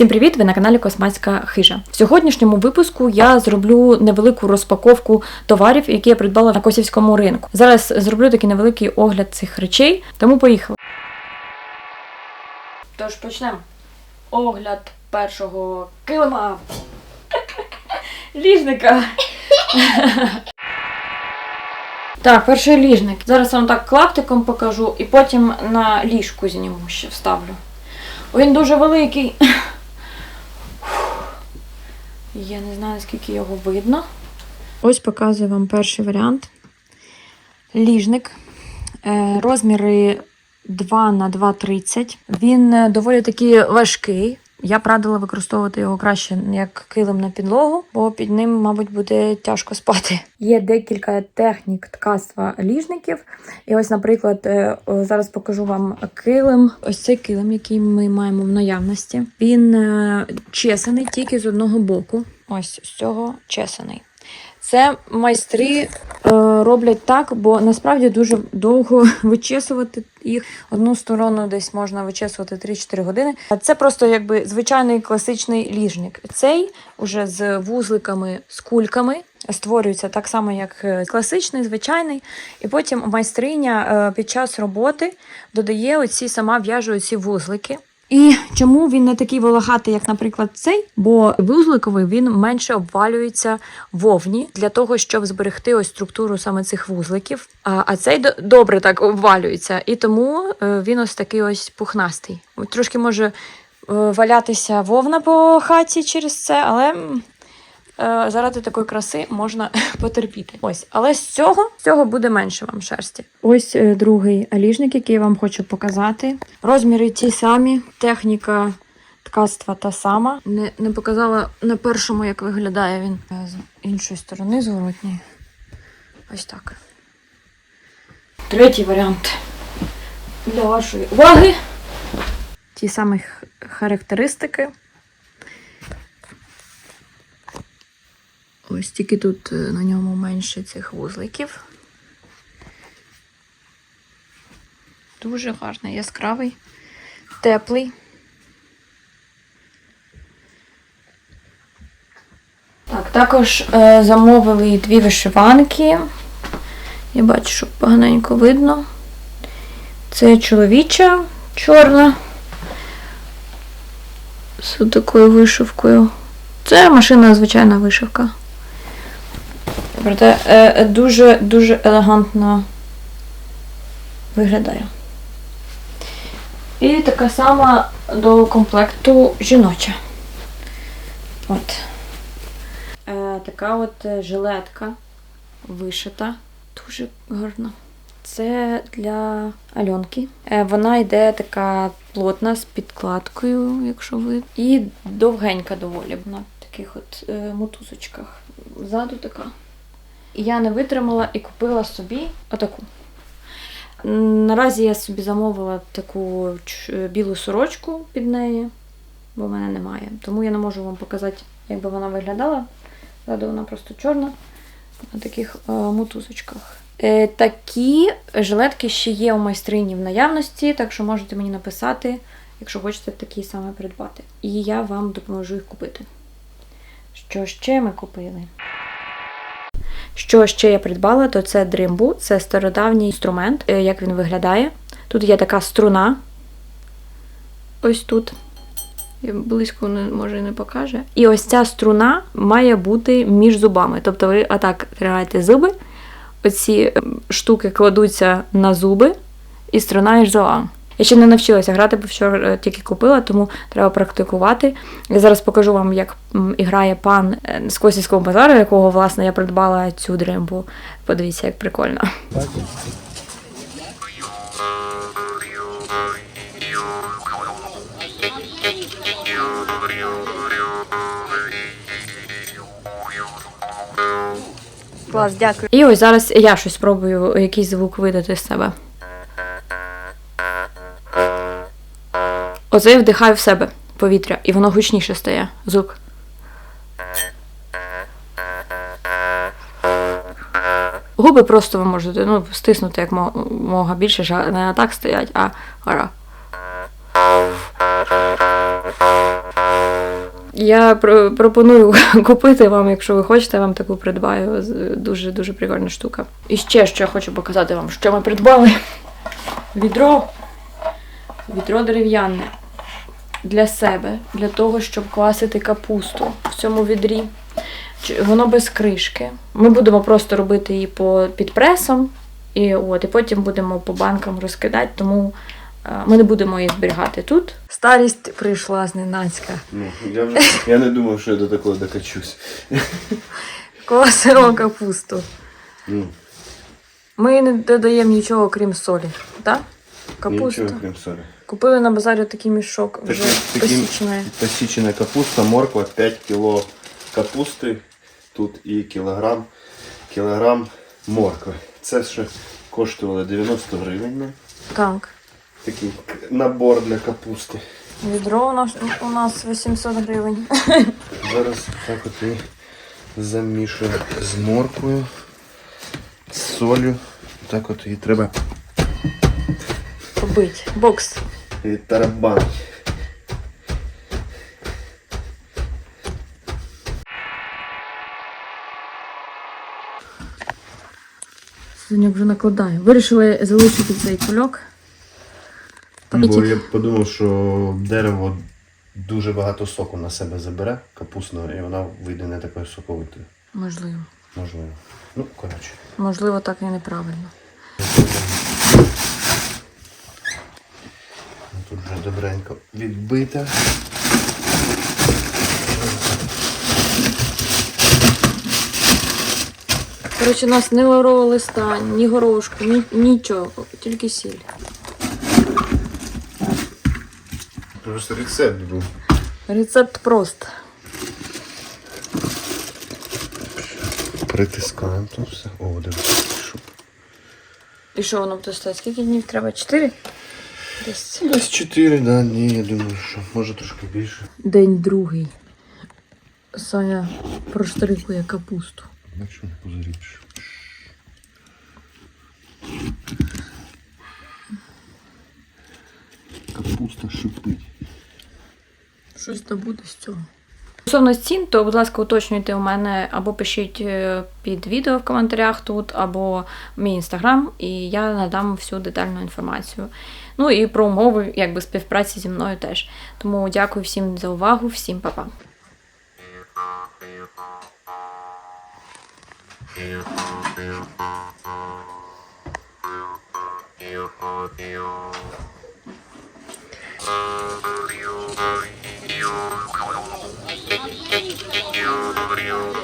Всім привіт! Ви на каналі Космацька хижа. В сьогоднішньому випуску я зроблю невелику розпаковку товарів, які я придбала на косівському ринку. Зараз зроблю такий невеликий огляд цих речей, тому поїхали. Тож почнемо. Огляд першого килима. Ліжника. Так, перший ліжник. Зараз вам так клаптиком покажу і потім на ліжку зніму ще вставлю. Він дуже великий. Я не знаю, наскільки його видно. Ось показую вам перший варіант. Ліжник. Е, Розміри 2 на 2,30. Він е, доволі таки важкий. Я б радила використовувати його краще як килим на підлогу, бо під ним, мабуть, буде тяжко спати. Є декілька технік ткацтва ліжників. І ось, наприклад, е, зараз покажу вам килим. Ось цей килим, який ми маємо в наявності. Він е, чесаний тільки з одного боку. Ось з цього чесаний. Це майстри е, роблять так, бо насправді дуже довго вичесувати їх. Одну сторону десь можна вичесувати 3-4 години. А це просто якби звичайний класичний ліжник. Цей уже з вузликами, з кульками. Створюється так само, як е, класичний, звичайний, і потім майстриня е, під час роботи додає оці сама в'яже оці вузлики. І чому він не такий волохатий, як, наприклад, цей? Бо вузликовий він менше обвалюється вовні для того, щоб зберегти ось структуру саме цих вузликів. А, цей добре так обвалюється, і тому е, він ось такий ось пухнастий. Трошки може е, валятися вовна по хаті через це, але. Е, Заради такої краси можна потерпіти. Ось, але з цього, з цього буде менше вам шерсті. Ось е, другий аліжник, який я вам хочу показати. Розміри ті самі, техніка ткацтва та сама. Не, не показала на першому, як виглядає він Е, з іншої сторони зворотньої. Ось так. Третій варіант для вашої уваги. Ті самі характеристики. Ось тільки тут е, на ньому менше цих вузликів. Дуже гарний, яскравий, теплий. Так, також е, замовили дві вишиванки. Я бачу, що поганенько видно. Це чоловіча чорна. З такою вишивкою. Це машина звичайна вишивка. Проте е, дуже дуже елегантно виглядає. І така сама до комплекту жіноча. От. Е, така от е, жилетка вишита. Дуже гарна. Це для Альонки. Е, вона йде така плотна з підкладкою, якщо ви. І довгенька доволі. На таких от е, мотузочках. Ззаду така. І я не витримала і купила собі отаку. Наразі я собі замовила таку білу сорочку під неї, бо в мене немає. Тому я не можу вам показати, як би вона виглядала. Ззаду вона просто чорна на таких е, мотузочках. Е, такі жилетки ще є у майстрині в наявності, так що можете мені написати, якщо хочете такі саме придбати. І я вам допоможу їх купити. Що ще ми купили? Що ще я придбала, то це дримбу, це стародавній інструмент, Е, як він виглядає. Тут є така струна. Ось тут. Близько може не покаже. І ось ця струна має бути між зубами. Тобто ви отак тримаєте зуби, оці ем, штуки кладуться на зуби, і струна між зубами. Я ще не навчилася грати, бо вчора е, тільки купила, тому треба практикувати. Я зараз покажу вам, як грає пан е, з Косівського базару, якого, власне, я придбала цю дримбу. Подивіться, як прикольно. Клас, дякую. І ось зараз я щось спробую якийсь звук видати з себе. Оце я вдихаю в себе повітря, і воно гучніше стає. Звук. Губи просто ви можете ну, стиснути як мога більше, не так стоять, а гора. Я пропоную купити вам, якщо ви хочете, я вам таку придбаю. Дуже дуже прикольна штука. І ще що я хочу показати вам, що ми придбали. Відро. Відро дерев'яне для себе, для того, щоб квасити капусту в цьому відрі. Воно без кришки. Ми будемо просто робити її по, під пресом, і, от, і потім будемо по банкам розкидати, тому е, ми не будемо її зберігати тут. Старість прийшла зненацька. Ну, я, вже, я не думав, що я до такого докачусь. Квасимо капусту. Ну, Ми не додаємо нічого, крім солі. Так? Капуста. нічого, крім солі. Купили на базарі такий мішок вже Такі- посіченої. Посічена капуста, морква, 5 кіло капусти. Тут і кілограм, кілограм моркви. Це ще коштувало 90 гривень. ну, Так. Такий к- набор для капусти. Відро у нас, у нас 800 гривень. Зараз так от і замішую з морквою, з солью. Так от її треба Побить. Бокс. І тарабанити. Сьогодні вже накладає. Вирішили залишити цей кульок. Бо я подумав, що дерево дуже багато соку на себе забере капусного, і вона вийде не такою соковитою. Можливо. Можливо. Ну, коротше. Можливо, так і неправильно. Тут вже добренько відбита. Коротше, у нас ні лаврового листа, ні горошку, ні, нічого, тільки сіль. Просто рецепт був. Рецепт прост. Притискаємо тут все. О, дивись. І що воно буде? Скільки днів треба? Чотири? Десь. Десь 4 да, ні, я думаю, що може трошки більше. День другий. Саня проштрикує капусту. Не позоріш. Капуста шипить. Щось то буде з цього. Стосовно цін, то, будь ласка, уточнюйте у мене або пишіть е, під відео в коментарях тут, або мій інстаграм, і я надам всю детальну інформацію. Ну і про умови якби, співпраці зі мною теж. Тому дякую всім за увагу, всім па-па. Thank. you.